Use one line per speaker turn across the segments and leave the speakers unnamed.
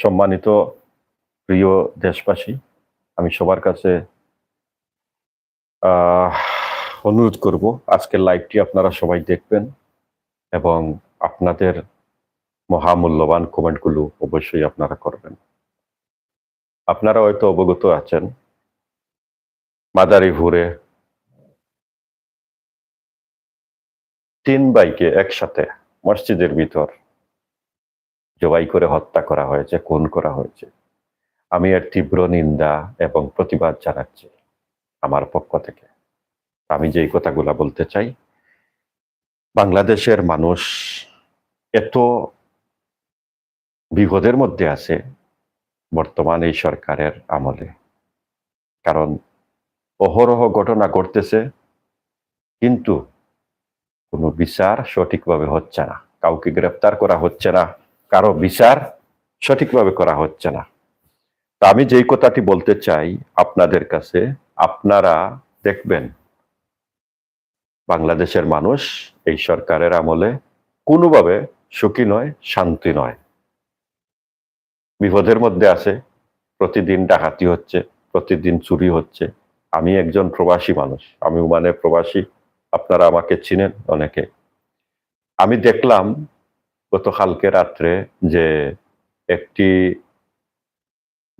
সম্মানিত প্রিয় দেশবাসী, আমি সবার কাছে অনুরোধ করব, আজকের লাইভটি আপনারা সবাই দেখবেন এবং আপনাদের মহামূল্যবান কমেন্টগুলো অবশ্যই আপনারা করবেন। আপনারা হয়তো অবগত আছেন মাদারি মাদারীপুরে তিন বাইকে একসাথে মসজিদের ভিতর জবাই করে হত্যা করা হয়েছে, খুন করা হয়েছে। আমি এর তীব্র নিন্দা এবং প্রতিবাদ জানাচ্ছি আমার পক্ষ থেকে। আমি যেই কথাগুলা বলতে চাই, বাংলাদেশের মানুষ এত বিপদের মধ্যে আছে বর্তমান এই সরকারের আমলে। কারণ অহরহ ঘটনা ঘটতেছে, কিন্তু কোনো বিচার সঠিকভাবে হচ্ছে না। কাউকে গ্রেপ্তার করা হচ্ছে না। কারও বিচার সঠিকভাবে করা হচ্ছে না। তা আমি যেই কথাটি বলতে চাই আপনাদের কাছে, আপনারা দেখবেন বাংলাদেশের মানুষ এই সরকারের আমলে কোনোভাবে সুখী নয়, শান্তি নয়। বিপদের মধ্যে আছে, প্রতিদিন ডাকাতি হচ্ছে, প্রতিদিন চুরি হচ্ছে। আমি একজন প্রবাসী মানুষ, আমি মানে প্রবাসী, আপনারা আমাকে চিনেন অনেকে। আমি দেখলাম গতকালকে রাত্রে যে একটি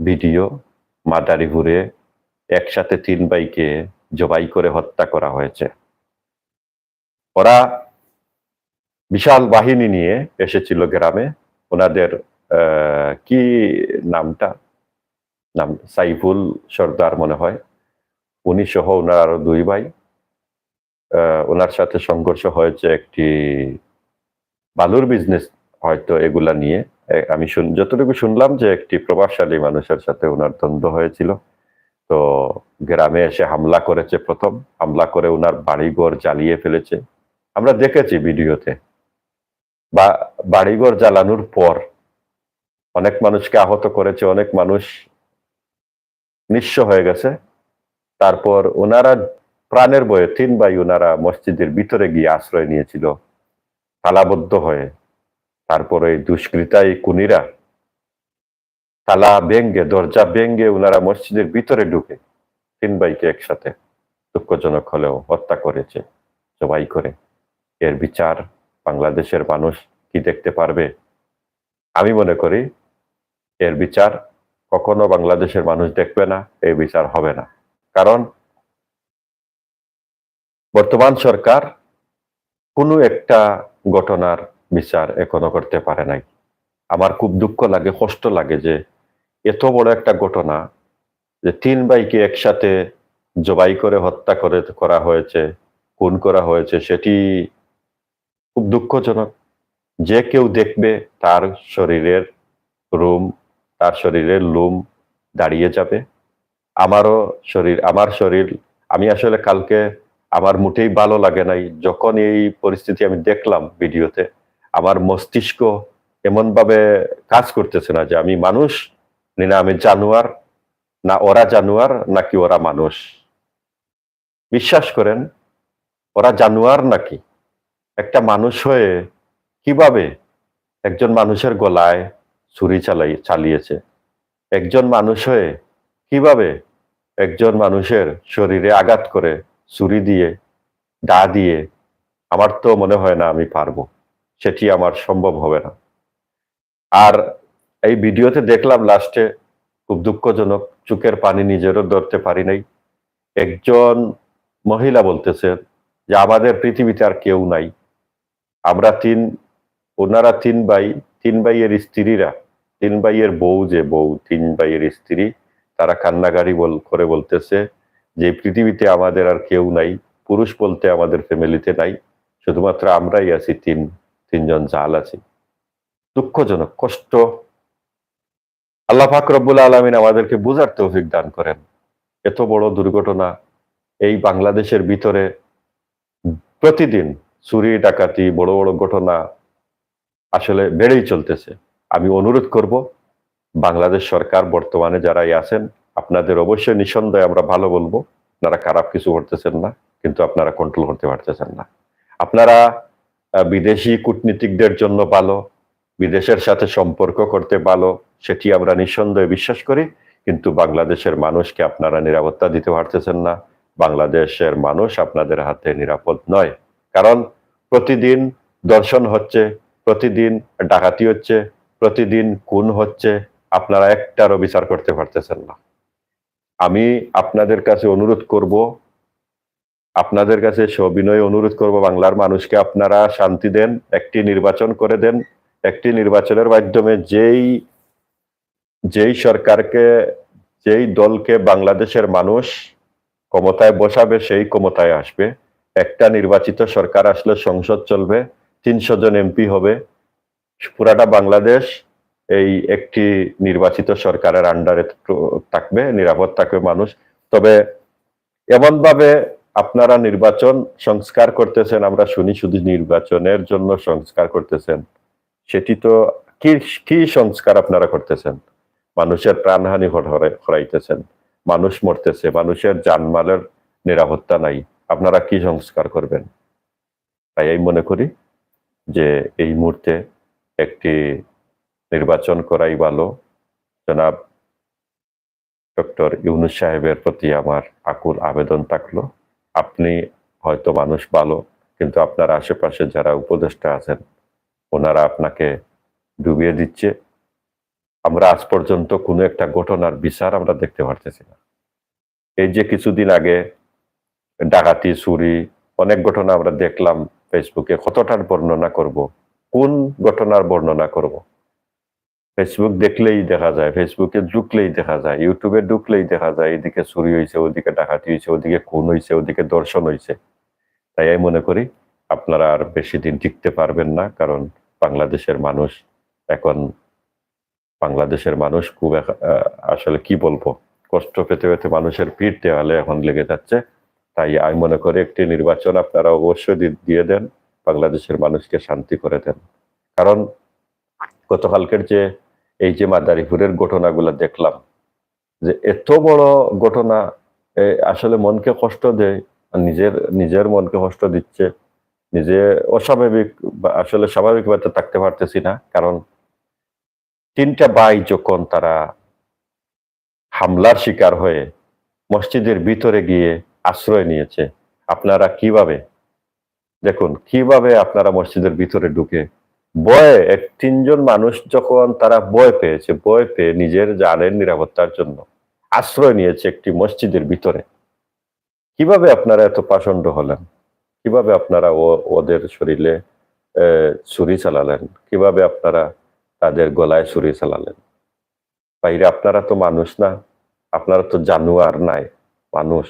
ভিডিও মাদারীপুরে একসাথে তিন বাইকে জবাই করে হত্যা করা হয়েছে। ওরা বিশাল বাহিনী নিয়ে এসেছিল গ্রামে। ওনাদের কি নামটা? নাম সাইফুল সর্দার মনে হয়। উনি সহ ওনার আরও দুই ভাই। ওনার সাথে সংঘর্ষ হয়েছে একটি বালুর বিজনেস হয়তো এগুলা নিয়ে আমি যতটুকু শুনলাম যে একটি প্রভাবশালী মানুষের সাথে ওনার দ্বন্দ্ব হয়েছিল। তো গ্রামে এসে হামলা করেছে প্রথম, হামলা করে ওনার বাড়িঘর জ্বালিয়ে ফেলেছে। আমরা দেখেছি ভিডিওতে। বা বাড়িঘর জ্বালানোর পর অনেক মানুষকে আহত করেছে, অনেক মানুষ নিঃস্ব হয়ে গেছে। তারপর ওনারা প্রাণের বয়ে তিন ভাই ওনারা মসজিদের ভিতরে গিয়ে আশ্রয় নিয়েছিল। তালাবদ্ধ হয়ে, তারপরে এই দুষ্কৃতা এই কুনিরা তালা ব্যঙ্গে দরজা ব্যঙ্গে ওনারা মসজিদের ভিতরে ঢুকে তিন ভাইকে একসাথে দুঃখজনক হলেও হত্যা করেছে, জবাই করে। এর বিচার বাংলাদেশের মানুষ কি দেখতে পারবে? আমি মনে করি এর বিচার কখনো বাংলাদেশের মানুষ দেখবে না, এই বিচার হবে না। কারণ বর্তমান সরকার কোনো একটা ঘটনার বিচার এখনও করতে পারে নাই। আমার খুব দুঃখ লাগে, কষ্ট লাগে যে এত বড় একটা ঘটনা যে তিন ভাইকে একসাথে জবাই করে হত্যা করে করা হয়েছে, খুন করা হয়েছে, সেটি খুব দুঃখজনক। যে কেউ দেখবে তার শরীরের রুম, তার শরীরের লুম দাঁড়িয়ে যাবে। আমারও শরীর, আমার শরীর, আমি আসলে কালকে আমার মোটেই ভালো লাগে নাই। যখন এই পরিস্থিতি আমি দেখলাম ভিডিওতে, আমার মস্তিষ্ক এমন ভাবে কাজ করতেছে না যে আমি মানুষ না আমি জানোয়ার, না ওরা জানোয়ার, নাকি ওরা মানুষ। বিশ্বাস করেন, ওরা জানোয়ার নাকি? একটা মানুষ হয়ে কীভাবে একজন মানুষের গলায় ছুরি চালাই, চালিয়েছে? একজন মানুষ হয়ে কীভাবে একজন মানুষের শরীরে আঘাত করে ছুরি দিয়ে দা দিয়ে, আমার তো মনে হয় না আমি পারব। সেটি আমার সম্ভব হবে না। আর এই ভিডিওতে দেখলাম লাস্টে খুব দুঃখজনক, চোখের পানি নিজেরও ধরতে পারি নাই। একজন মহিলা বলতেছেন যে, আমাদের পৃথিবীতে আর কেউ নাই। আমরা তিন, ওনারা তিন ভাই, তিন ভাইয়ের স্ত্রীরা, তিন ভাইয়ের বউ যে বউ, তিন ভাইয়ের স্ত্রী, তারা কান্নাগাড়ি বল, করে বলতেছে যে পৃথিবীতে আমাদের আর কেউ নাই, পুরুষ বলতে আমাদের ফ্যামিলিতে নাই, শুধুমাত্র আমরাই আছি, তিন, তিনজন জাল আছি। দুঃখজনক, কষ্ট। আল্লাহ পাক রব্বুল আলমিন আমাদেরকে বুঝার তৌফিক দান করেন। এত বড় দুর্ঘটনা এই বাংলাদেশের ভিতরে প্রতিদিন চুরি, ডাকাতি, বড় বড় ঘটনা আসলে বেড়েই চলতেছে। আমি অনুরোধ করব, বাংলাদেশ সরকার বর্তমানে যারাই আছেন আপনাদের অবশ্যই নিঃসন্দেহে আমরা ভালো বলব। আপনারা খারাপ কিছু করতেছেন না, কিন্তু আপনারা কন্ট্রোল করতে পারতেছেন না। আপনারা বিদেশি কূটনীতিকদের জন্য ভালো, বিদেশের সাথে সম্পর্ক করতে ভালো, সেটি আমরা নিঃসন্দেহে বিশ্বাস করি, কিন্তু বাংলাদেশের মানুষকে আপনারা নিরাপত্তা দিতে পারতেছেন না। বাংলাদেশের মানুষ আপনাদের হাতে নিরাপদ নয়। কারণ প্রতিদিন দর্শন হচ্ছে, প্রতিদিন ডাকাতি হচ্ছে, প্রতিদিন খুন হচ্ছে, আপনারা একটারও বিচার করতে পারতেছেন না। আমি আপনাদের কাছে অনুরোধ করব, আপনাদের কাছে সবিনয় অনুরোধ করব, বাংলার মানুষকে আপনারা শান্তি দেন, একটি নির্বাচন করে দেন, একটি নির্বাচনের মাধ্যমে যেই যেই সরকারকে, যেই দলকে বাংলাদেশের মানুষ ক্ষমতায় বসাবে, সেই ক্ষমতায় আসবে। একটা নির্বাচিত সরকার আসলে সংসদ চলবে, তিনশো জন এমপি হবে। পুরাটা বাংলাদেশ এই একটি নির্বাচিত সরকারের আন্ডারে থাকবে, নিরাপদ থাকবে মানুষ। তবে এমন ভাবে আপনারা নির্বাচন সংস্কার করতেছেন, আমরা শুনি শুধু নির্বাচনের জন্য সংস্কার করতেছেন। সেটি তো কি কি সংস্কার আপনারা করতেছেন? মানুষের প্রাণহানি হরাইতেছেন, মানুষ মরতেছে, মানুষের জানমালের নিরাপত্তা নাই। আপনারা কি সংস্কার করবেন? তাই আমি মনে করি যে এই মুহূর্তে একটি নির্বাচন করাই ভালো। জনাব ডক্টর ইউনুস সাহেবের প্রতি আমার আকুল আবেদন থাকল। আপনি হয়তো মানুষ ভালো, কিন্তু আপনার আশেপাশে যারা উপদেষ্টা আছেন, ওনারা আপনাকে ডুবিয়ে দিচ্ছে। আমরা আজ পর্যন্ত কোনো একটা ঘটনার বিচার আমরা দেখতে পারতেছি না। এই যে কিছুদিন আগে ডাকাতি, চুরি, অনেক ঘটনা আমরা দেখলাম, ফেসবুকে কতটার বর্ণনা করব, কোন ঘটনার বর্ণনা করব? ফেসবুক দেখলেই দেখা যায় ফেসবুকে ঢুকলেই দেখা যায় ইউটিউবে ঢুকলেই দেখা যায়, এদিকে চুরি হয়েছে ওদিকে ডাকাতি হয়েছে ওদিকে খুন হয়েছে ওদিকে দর্শন হয়েছে তাই আমি মনে করি আপনারা আর বেশি দিন টিকতে পারবেন না, কারণ বাংলাদেশের মানুষ এখন, বাংলাদেশের মানুষ খুব আসলে কি বলব, কষ্ট পেতে পেতে মানুষের পিঠ দেওয়ালে এখন লেগে যাচ্ছে। তাই আমি মনে করি একটি নির্বাচন আপনারা অবশ্যই দিয়ে দেন, বাংলাদেশের মানুষকে শান্তি করে দেন। কারণ গতকালকের যে এই যে মাদারীপুরের ঘটনাগুলো দেখলাম, যে এত বড় ঘটনা আসলে মনকে কষ্ট দেয় নিজের নিজের মনকে কষ্ট দিচ্ছে, নিজে অস্বাভাবিক আসলে স্বাভাবিকভাবে থাকতে পারতেছি না, কারণ তিনটা ভাই যখন তারা হামলার শিকার হয়ে মসজিদের ভিতরে গিয়ে আশ্রয় নিয়েছে, আপনারা কীভাবে? দেখুন, কীভাবে আপনারা মসজিদের ভিতরে ঢুকে বয়ে, এক তিনজন মানুষ যখন তারা বয় পেয়েছে, বয় পেয়ে নিজের জানের নিরাপত্তার জন্য আশ্রয় নিয়েছে একটি মসজিদের ভিতরে। কীভাবে আপনারা এত পাষণ্ড হলেন? কীভাবে আপনারা ওদের শরীরে ছুরি চালালেন? কীভাবে আপনারা তাদের গলায় ছুরি চালালেন? বাইরে আপনারা তো মানুষ না, আপনারা তো জানুয়ার নাই। মানুষ,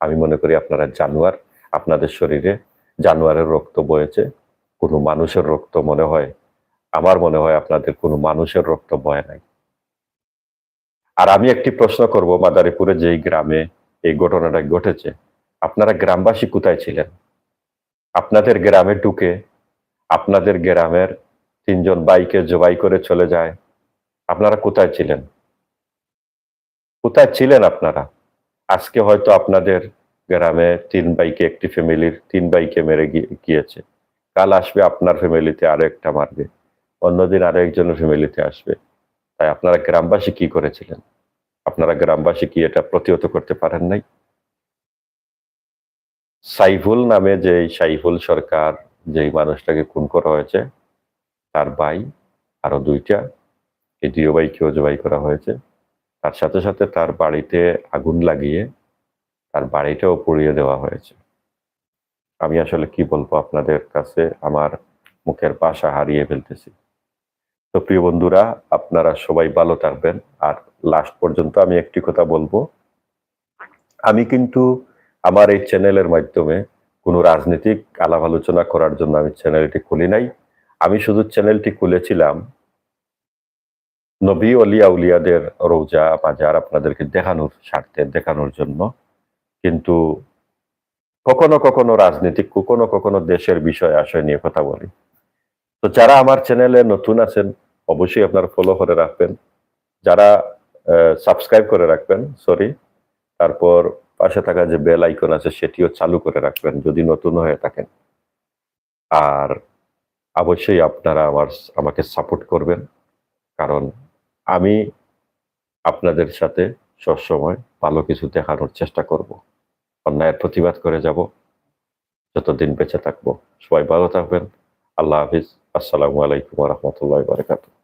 আমি মনে করি আপনারা জানুয়ার, আপনাদের শরীরে জানুয়ারের রক্ত বয়েছে। কোনো মানুষের রক্ত মনে হয়? আমার মনে হয় আপনাদের কোনো মানুষের রক্ত বয়ে নাই। আর আমি একটি প্রশ্ন করব, মাদারীপুরে যেই গ্রামে এই ঘটনাটা ঘটেছে, আপনারা গ্রামবাসী কোথায় ছিলেন? আপনাদের গ্রামে ঢুকে আপনাদের গ্রামের তিনজন বাইকে জবাই করে চলে যায়, আপনারা কোথায় ছিলেন? কোথায় ছিলেন আপনারা? আজকে হয়তো আপনাদের গ্রামে তিন বাইকে, একটি ফ্যামিলির তিন বাইকে মেরে গিয়েছে। কাল আসবে আপনার ফ্যামিলিতে আরও একটা মারবে। অন্যদিন আরও একজনের ফ্যামিলিতে আসবে। তাই আপনারা গ্রামবাসী কি করেছিলেন? আপনারা গ্রামবাসী কি এটা প্রতিহত করতে পারেন নাই? সাইফুল নামে যে সাইফুল সরকার, যেই মানুষটাকে খুন করা হয়েছে, তার ভাই, আরও দুইটা এই দুই ভাইকেও জবাই করা হয়েছে, তার সাথে সাথে তার বাড়িতে আগুন লাগিয়ে তার বাড়িটাও পুড়িয়ে দেওয়া হয়েছে। আমি আসলে কি বলব আপনাদের কাছে? আমার মুখের বাসা হারিয়ে ফেলতেছি। তো প্রিয় বন্ধুরা, আপনারা সবাই ভালো থাকবেন। আর লাস্ট পর্যন্ত আমি একটি কথা বলব। আমি কিন্তু আমার এই চ্যানেলের মাধ্যমে কোনো রাজনৈতিক আলাপ আলোচনা করার জন্য আমি চ্যানেলটি খুলি নাই। আমি শুধু চ্যানেলটি খুলেছিলাম। নবী অলিয়া উলিয়াদের রোজা বাজার আপনাদেরকে দেখানোর স্বার্থে, দেখানোর জন্য। কিন্তু কখনো কখনো রাজনীতিক, কখনো কখনো দেশের বিষয় আশয় নিয়ে কথা বলি। তো যারা আমার চ্যানেলে নতুন আছেন, অবশ্যই আপনারা ফলো করে রাখবেন। যারা সাবস্ক্রাইব করে রাখবেন সরি তারপর পাশে থাকা যে বেল আইকন আছে, সেটিও চালু করে রাখবেন, যদি নতুন হয়ে থাকেন। আর অবশ্যই আপনারা আমার, আমাকে সাপোর্ট করবেন। কারণ আমি আপনাদের সাথে সবসময় ভালো কিছু দেখানোর চেষ্টা করব। অন্যায়ের প্রতিবাদ করে যাব। যতদিন বেঁচে থাকব, সবাই ভালো থাকবেন। আল্লাহ হাফিজ। আসসালামু আলাইকুম রহমতুল্লাহ বারকাতুহ।